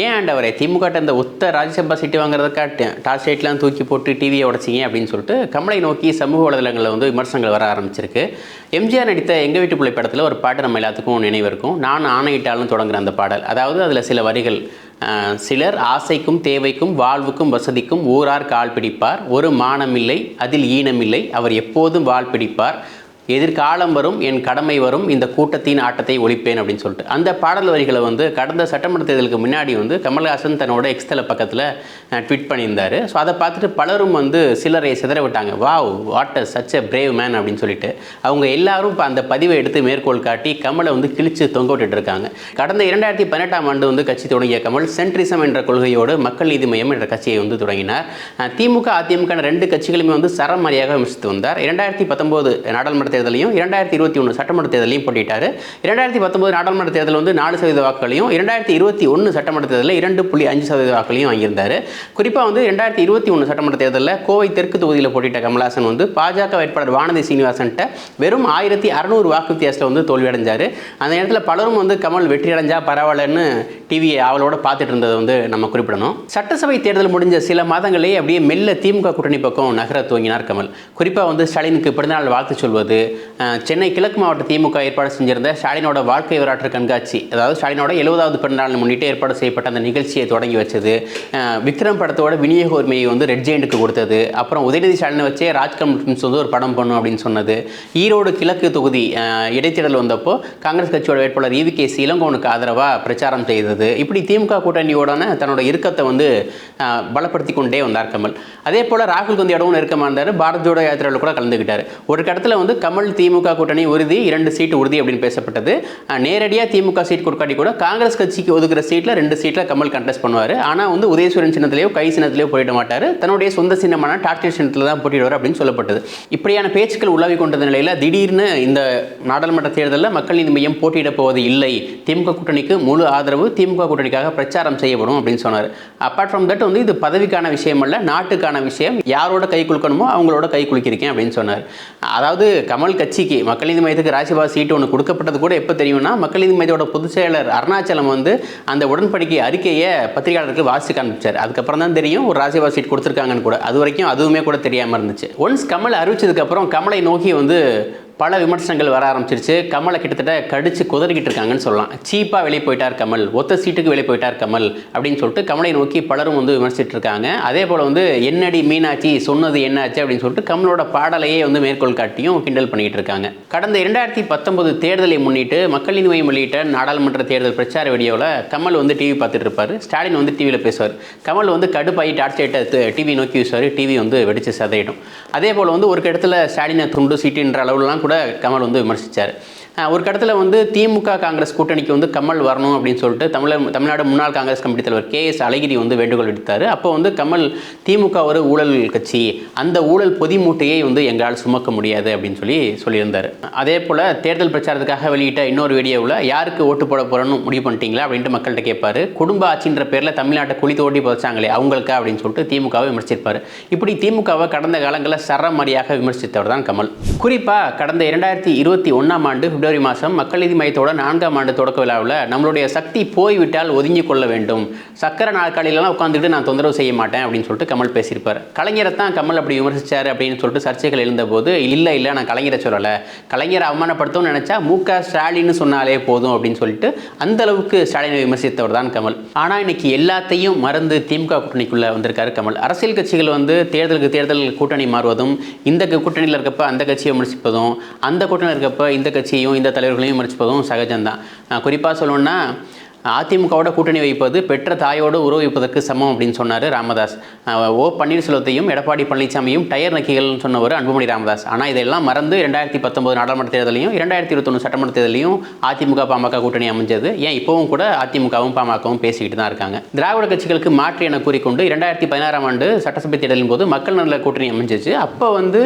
ஏன் ஆண்டவரே திமுக இந்த ஒத்த ராஜ்யசபா சீட்டு வாங்குறதுக்காக டார்ச் லைட்லாம் தூக்கி போட்டு டிவியை உடச்சிங்க அப்படின்னு சொல்லிட்டு கமலை நோக்கி சமூக வலைதளங்களில் வந்து விமர்சனங்கள் வர ஆரம்பிச்சிருக்கு. எம்ஜிஆர் நடித்த எங்கள் வீட்டு பிள்ளை படத்தில் ஒரு பாட்டு நம்ம எல்லாத்துக்கும் நினைவு இருக்கும். நான் ஆணையிட்டாலும் தொடங்குற அந்த பாடல். அதாவது அதில் சில வரிகள் சிலர் ஆசைக்கும் தேவைக்கும் வாழ்வுக்கும் வசதிக்கும் ஊரார் கால் பிடிப்பார். ஒரு மானமில்லை அதில் ஈனமில்லை அவர் எப்போதும் வாழ் பிடிப்பார். எதிர்காலம் வரும் என் கடமை வரும் இந்த கூட்டத்தின் ஆட்டத்தை ஒழிப்பேன் அப்படின்னு சொல்லிட்டு. அந்த பாடல் வரிகளை வந்து கடந்த சட்டமன்ற தேர்தலுக்கு முன்னாடி வந்து கமல்ஹாசன் தன்னோட எக்ஸ்தல பக்கத்தில் ட்வீட் பண்ணியிருந்தார். ஸோ அதை பார்த்துட்டு பலரும் வந்து சிலரை சிதற விட்டாங்க. Wow what a such a brave man அப்படின்னு சொல்லிட்டு. அவங்க எல்லாரும் இப்போ அந்த பதிவை எடுத்து மேற்கோள் காட்டி கமலை வந்து கிழிச்சு தொங்க விட்டுட்டு இருக்காங்க. கடந்த இரண்டாயிரத்தி பதினெட்டாம் ஆண்டு வந்து கட்சி தொடங்கிய கமல் சென்ட்ரிசம் என்ற கொள்கையோடு மக்கள் நீதி மையம் என்ற கட்சியை வந்து தொடங்கினார். திமுக அதிமுக ரெண்டு கட்சிகளுமே வந்து சரமாரியாக விமர்சித்து வந்தார். இரண்டாயிரத்தி பத்தொம்போது நாடாளுமன்ற தேர்தலையும் இரண்டாயிரத்தி இருபத்தி ஒன்று சட்டமன்ற தேர்தலையும் போட்டிட்டார். இரண்டாயிரத்தி பத்தொன்பது நாடாளுமன்ற தேர்தல் வந்து நாலு சதவீத வாக்குகளையும் இரண்டாயிரத்தி இருபத்தி ஒன்று சட்டமன்ற தேர்தலில் இரண்டு புள்ளி அஞ்சு சதவீத வாக்குகளையும் வாங்கியிருந்தார். குறிப்பாக வந்து ரெண்டாயிரத்தி இருபத்தி ஒன்று சட்டமன்ற தேர்தலில் கோவை தெற்கு தொகுதியில் போட்டிட்ட கமல்ஹாசன் வந்து பாஜக வேட்பாளர் வானதி சீனிவாசன்கிட்ட வெறும் ஆயிரத்தி அறநூறு வாக்கு வித்தியாசத்தில் வந்து தோல்வி அடைஞ்சார் அந்த நேரத்தில் பலரும் வந்து கமல் வெற்றி அடைஞ்சா பரவாயில்லன்னு டிவியை அவளோட பார்த்துட்டு இருந்ததை வந்து நம்ம குறிப்பிடணும். சட்டசபை தேர்தல் முடிஞ்ச சில மாதங்களே அப்படியே மெல்ல திமுக கூட்டணி பக்கம் நகர துவங்கினார் கமல். குறிப்பாக வந்து ஸ்டாலினுக்கு பிறந்தநாள் வாழ்த்து சொல்வது சென்னை கிழக்கு மாவட்ட திமுக ஏற்பாடு செஞ்சிருந்த ஸ்டாலினோட வாழ்க்கை வரலாற்று கண்காட்சி அதாவது ஸ்டாலினோட எழுபதாவது பிறந்தநாள் முன்னிட்டு ஏற்பாடு செய்யப்பட்ட அந்த நிகழ்ச்சியை தொடங்கி வச்சது. விக்ரம் படத்தோட விநியோக உரிமையை வந்து ரெட் ஜெயிண்ட்டுக்கு கொடுத்தது. அப்புறம் உதயநிதி ஸ்டாலினை வச்சே ராஜ்கமல் ஃபிலிம்ஸ் வந்து ஒரு படம் பண்ணும் அப்படின்னு சொன்னது. ஈரோடு கிழக்கு தொகுதி இடைத்தேர்தல் வந்தப்போ காங்கிரஸ் கட்சியோட வேட்பாளர் ஈவி கே இளங்கோனுக்கு ஆதரவாக பிரச்சாரம் செய்தது. இப்படி திமுக கூட்டணியோடான தன்னோட இறுக்கத்தை வந்து பலப்படுத்தி கொண்டே வந்தார் கமல். அதே போல் ராகுல் காந்தியோடவும் நெருக்கமாக இருந்தார். பாரத் ஜோடோ யாத்திரையில் கூட கலந்துக்கிட்டார் ஒரு கடத்தில் வந்து கமல் தமிழ் திமுக கூட்டணி உறுதி இரண்டு சீட்டு உறுதி அப்படின்னு பேசப்பட்டது. நேரடியாக திமுக சீட் கொடுக்காட்டி கூட காங்கிரஸ் கட்சிக்கு ஒதுக்குற சீட்டில் ரெண்டு சீட்டில் கமல் கண்டெஸ்ட் பண்ணுவார். ஆனால் வந்து உதயசூரன் சின்னத்திலேயோ கை சின்னத்திலேயோ போயிட மாட்டார். தன்னுடைய சொந்த சின்னமான டாக்டர் சின்னத்தில் தான் போட்டிடுவார் அப்படின்னு சொல்லப்பட்டது. இப்படியான பேச்சுக்கள் உலவி கொண்டது நிலையில் திடீர்னு இந்த நாடாளுமன்ற தேர்தலில் மக்கள் நீதி மையம் போட்டியிடப் போவது இல்லை. திமுக கூட்டணிக்கு முழு ஆதரவு திமுக கூட்டணிக்காக பிரச்சாரம் செய்யப்படும் அப்படின்னு சொன்னார். அப்பார்ட் ஃப்ரம் தட் வந்து இது பதவிக்கான விஷயம் அல்ல நாட்டுக்கான விஷயம். யாரோட கை குலுக்கணுமோ அவங்களோட கை குலுக்கியிருக்கேன் அப்படின்னு சொன்னார். அதாவது கமல் கட்சிக்கு மக்கள் நீதி மையத்துக்கு ராஜ்யசபா சீட்டு ஒன்று கொடுக்கப்பட்டது கூட எப்போ தெரியும்னா மக்கள் நீதி மையத்தோட பொதுச் செயலர் அருணாச்சலம் வந்து அந்த உடன்படிக்கை அறிக்கையை பத்திரிகையாளருக்கு வாசித்து காமிச்சார் அதுக்கப்புறம் தான் தெரியும் ஒரு ராஜ்யசபா சீட் கொடுத்துருக்காங்கன்னு கூட. அது வரைக்கும் அதுவுமே கூட தெரியாமல் இருந்துச்சு. ஒன்ஸ் கமல் அறிவிச்சதுக்கப்புறம் கமலை நோக்கி வந்து பல விமர்சனங்கள் வர ஆரம்பிச்சிருச்சு. கமலை கிட்டத்தட்ட கடிச்சு குதறிக்கிட்டு இருக்காங்கன்னு சொல்லலாம். சீப்பாக வெளியே போயிட்டார் கமல். ஒத்த சீட்டுக்கு வெளியே போயிட்டார் கமல் அப்படின்னு சொல்லிட்டு கமலை நோக்கி பலரும் வந்து விமர்சிட்டு இருக்காங்க. அதே போல் வந்து என்னடி மீனாட்சி சொன்னது என்னாச்சு அப்படின்னு சொல்லிட்டு கமலோட பாடலையே வந்து மேற்கோள் காட்டியும் கிண்டல் பண்ணிக்கிட்டு இருக்காங்க. கடந்த இரண்டாயிரத்தி பத்தொன்பது தேர்தலை முன்னிட்டு மக்கள் நீதி மையம் வெளியிட்ட நாடாளுமன்ற தேர்தல் பிரச்சார வீடியோவில் கமல் வந்து டிவி பார்த்துட்டு இருப்பார். ஸ்டாலின் வந்து டிவியில் பேசுவார். கமல் வந்து கடுப்பாகி டார்ச் டிவி நோக்கி வீசுவார். டிவி வந்து வெடிச்சு சதையிடும். அதே போல் வந்து ஒரு இடத்துல ஸ்டாலினை துண்டு சீட்டுன்ற அளவுலாம் கூட கமல் வந்து விமர்சித்தார் ஒரு கட்டத்தில் வந்து திமுக காங்கிரஸ் கூட்டணிக்கு வந்து கமல் வரணும் அப்படின்னு சொல்லிட்டு தமிழர் தமிழ்நாடு முன்னாள் காங்கிரஸ் கமிட்டி தலைவர் கே எஸ் அழகிரி வந்து வேண்டுகோள் விடுத்தார். அப்போ வந்து கமல் திமுக ஒரு ஊழல் கட்சி. அந்த ஊழல் பொதிமூட்டையை வந்து எங்களால் சுமக்க முடியாது அப்படின்னு சொல்லி சொல்லியிருந்தார். அதே போல் தேர்தல் பிரச்சாரத்துக்காக வெளியிட்ட இன்னொரு வீடியோவில் யாருக்கு ஓட்டு போட போகிறோன்னு முடிவு பண்ணிட்டீங்களா அப்படின்ட்டு மக்கள்கிட்ட கேட்பார். குடும்ப ஆட்சின்ற பேரில் தமிழ்நாட்டை குழி தோட்டி புதைச்சாங்களே அவங்களுக்கா அப்படின்னு சொல்லிட்டு திமுகவை விமர்சிப்பார் இப்படி திமுகவை கடந்த காலங்களில் சரமாரியாக விமர்சித்தவர் தான் கமல். குறிப்பாக கடந்த இரண்டாயிரத்தி இருபத்தி ஒன்றாம் ஆண்டு பிப்ரவரி மாதம் மக்கள் நீதி மையத்தோட நான்காம் ஆண்டு தொடக்க விழாவில் நம்மளுடைய சக்தி போய்விட்டால் ஒதுங்கி கொள்ள வேண்டும். சக்கர நாற்காலியிலலாம் உட்காந்துக்கிட்டு நான் தொந்தரவு செய்ய மாட்டேன் அப்படின்னு சொல்லிட்டு கமல் பேசியிருப்பார். கலைஞரை தான் கமல் அப்படி விமர்சித்தார் அப்படின்னு சொல்லிட்டு சர்ச்சைகள் எழுந்தபோது இல்லை இல்லை நான் கலைஞரை சொல்லலை. கலைஞரை அவமானப்படுத்தணும்னு நினச்சா மு. க. ஸ்டாலின்னு சொன்னாலே போதும் அப்படின்னு சொல்லிட்டு அந்த அளவுக்கு ஸ்டாலினை விமர்சித்தவர் தான் கமல். ஆனால் இன்னைக்கு எல்லாத்தையும் மறந்து திமுக கூட்டணிக்குள்ளே வந்திருக்காரு கமல். அரசியல் கட்சிகள் வந்து தேர்தலுக்கு தேர்தல் கூட்டணி மாறுவதும் இந்த கூட்டணியில் இருக்கப்ப அந்த கட்சியை விமர்சிப்பதும் அந்த கூட்டணியில் இருக்கப்போ இந்த கட்சியையும் இந்த தலைவர்களையும் விமர்சிப்பதும் சகஜம்தான். குறிப்பாக சொல்லணும்னா அதிமுகவோட கூட்டணி வைப்பது பெற்ற தாயோடு உறவு வைப்பதற்கு சமம் அப்படின்னு சொன்னார் ராமதாஸ். ஓ பன்னீர்செல்வத்தையும் எடப்பாடி பழனிசாமியும் டயர் நக்கிகள்னு சொன்னவர் அன்புமணி ராமதாஸ். ஆனால் இதெல்லாம் மறந்து ரெண்டாயிரத்தி பத்தொன்பது நாடாளுமன்ற தேர்தலையும் இரண்டாயிரத்தி இருபத்தொன்று சட்டமன்ற தேர்தலையும் அதிமுக பாமக கூட்டணி அமைஞ்சது. ஏன் இப்போவும் கூட அதிமுகவும் பாமகவும் பேசிக்கிட்டு தான் இருக்காங்க. திராவிட கட்சிகளுக்கு மாற்று என கூறிக்கொண்டு இரண்டாயிரத்தி பதினாறாம் ஆண்டு சட்டசபை தேர்தலின் போது மக்கள் நல கூட்டணி அமைஞ்சிச்சு. அப்போ வந்து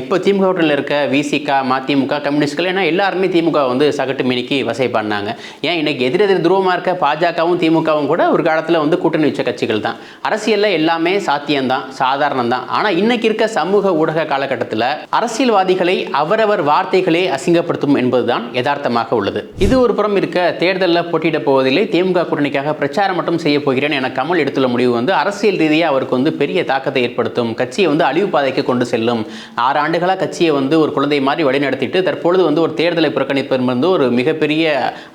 இப்போ திமுக கூட்டணியில் இருக்க விசிக மதிமுக கம்யூனிஸ்ட்கள் ஏன்னா எல்லாருமே திமுக வந்து சகட்டு மினிக்கு வசை பண்ணாங்க. ஏன் இன்னைக்கு எதிரெதிர் துருவமாக இருக்க பார்க்க பாஜகவும் திமுகவும் கூட ஒரு காலத்தில் வந்து கூட்டணி வச்ச கட்சிகள் தான். அரசியலில் எல்லாமே சாத்தியம்தான் சாதாரணம் தான் ஆனால் இன்னைக்கு இருக்க சமூக ஊடக காலகட்டத்தில் அரசியல்வாதிகளை அவரவர் வார்த்தைகளே அசிங்கப்படுத்தும் என்பதுதான் யதார்த்தமாக உள்ளது. இது ஒரு புறம் இருக்க தேர்தலில் போட்டியிட போவதில்லை. திமுக கூட்டணிக்காக பிரச்சாரம் மட்டும் செய்ய போகிறேன் என கமல் எடுத்துள்ள முடிவு வந்து அரசியல் ரீதியாக அவருக்கு வந்து பெரிய தாக்கத்தை ஏற்படுத்தும். கட்சியை வந்து அழிவு பாதைக்கு கொண்டு செல்லும். ஆறு ஆண்டுகளாக கட்சியை வந்து ஒரு குழந்தை மாதிரி வழிநடத்திட்டு தற்பொழுது வந்து ஒரு தேர்தலை புறக்கணிப்பது வந்து ஒரு மிகப்பெரிய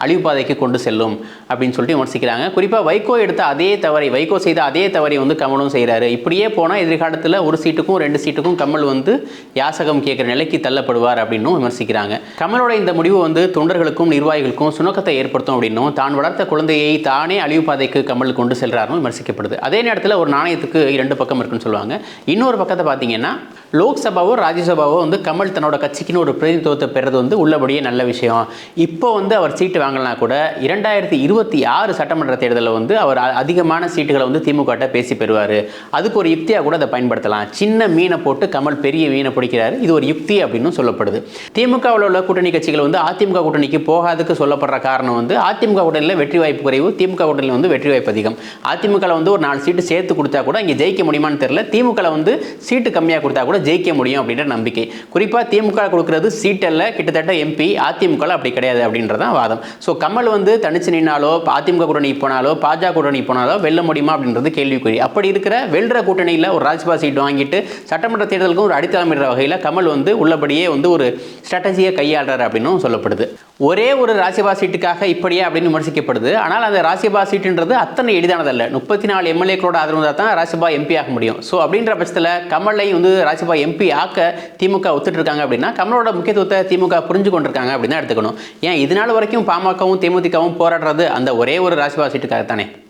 அழிவு பாதைக்கு கொண்டு செல்லும். அப்படின்னு சொல்லிட்டு விமர்சிக்கிறாங்க. குறிப்பாக வைகோ எடுத்த அதே தவறை வைகோ செய்த அதே தவறை வந்து கமலும் செய்கிறாரு இப்படியே போனால் எதிர்காலத்தில் ஒரு சீட்டுக்கும் ரெண்டு சீட்டுக்கும் கமல் வந்து யாசகம் கேட்குற நிலைக்கு தள்ளப்படுவார் அப்படின்னும் விமர்சிக்கிறாங்க. கமலோட இந்த முடிவு வந்து தொண்டர்களுக்கும் நிர்வாகிகளுக்கும் சுணக்கத்தை ஏற்படுத்தும் அப்படின்னும் தான் வளர்த்த குழந்தையை தானே அழிவு பாதைக்கு கமல் கொண்டு செல்றாருன்னு விமர்சிக்கப்படுது. அதே நேரத்தில் ஒரு நாணயத்துக்கு இரண்டு பக்கம் இருக்குன்னு சொல்லுவாங்க. இன்னொரு பக்கத்தை பார்த்தீங்கன்னா லோக்சபாவோ ராஜ்யசபாவோ வந்து கமல் தன்னோட கட்சிக்குன்னு ஒரு பிரதிநிதித்துவத்தை பெறது வந்து உள்ளபடியே நல்ல விஷயம். இப்போ வந்து அவர் சீட்டு வாங்கலாம் கூட இரண்டாயிரத்தி இருபத்தி ஆறு சட்டமன்ற தேர்தலில் வந்து அவர் அ- அதிகமான சீட்டுகளை வந்து திமுக பேசி பெறுவார். அதுக்கு ஒரு யுக்தியாக கூட அதை பயன்படுத்தலாம். சின்ன மீனை போட்டு கமல் பெரிய மீனை பிடிக்கிறாரு. இது ஒரு யுக்தி அப்படின்னு சொல்லப்படுது. திமுகவில் உள்ள கூட்டணி கட்சிகள் வந்து அதிமுக கூட்டணிக்கு போகாதுக்கு சொல்லப்படுற காரணம் வந்து அதிமுக கூட்டணியில் வெற்றி வாய்ப்பு குறைவு திமுக கூட்டணியில் வந்து வெற்றி வாய்ப்பு அதிகம். அதிமுகவில் வந்து ஒரு நாலு சீட்டு சேர்த்து கொடுத்தா கூட இங்கே ஜெயிக்க முடியுமான்னு தெரியல. திமுகவில் வந்து சீட்டு கம்மியாக கொடுத்தா கூட ஜெயிக்க முடியும் அப்படின்ற நம்பிக்கை. குறிப்பாக திமுக கொடுக்கறது சீட்டல்ல கிட்டத்தட்ட எம்பி அதிமுகவில் அப்படி கிடையாது அப்படின்றதான் வாதம். ஸோ கமல் வந்து தனிச்சு நின்னாலோ அதிமுக கூட்டணி போனாலோ பாஜக கூட்டணி போனாலோ வெல்ல முடியுமா அப்படின்றது கேள்விக்குறி. அப்படி இருக்கிற வெல்ற கூட்டணியில் ஒரு ராஜ்யசபா சீட் வாங்கிட்டு சட்டமன்ற தேர்தலுக்கும் ஒரு அடித்தளமிடுற வகையில் கமல் வந்து உள்ளபடியே வந்து ஒரு ஸ்ட்ராட்டஜியை கையாளுறாரு அப்படின்னும் சொல்லப்படுது. ஒரே ஒரு ராஜ்யசபா சீட்டுக்காக இப்படியே அப்படின்னு விமர்சிக்கப்படுது. ஆனால் அந்த ராஜ்யசபா சீட்டுன்றது அத்தனை எளிதானதல்ல. முப்பத்தி நாலு எம்எல்ஏக்களோட ஆதரவு தான் ராஜ்யசபா எம்பி ஆக முடியும். ஸோ அப்படின்ற பட்சத்தில் கமலை வந்து ராஜ்யசபா எம்பி ஆக்க திமுக ஒத்துட்டு இருக்காங்க அப்படின்னா கமலோட முக்கியத்துவத்தை திமுக புரிஞ்சு கொண்டிருக்காங்க அப்படின்னு தான் எடுத்துக்கணும். ஏன் இதனால வரைக்கும் பாமகவும் தேமுதிகவும் போராடுறது அந்த ஒரே ஒரு ராஜ்யசபா சீட்டுக்காக தானே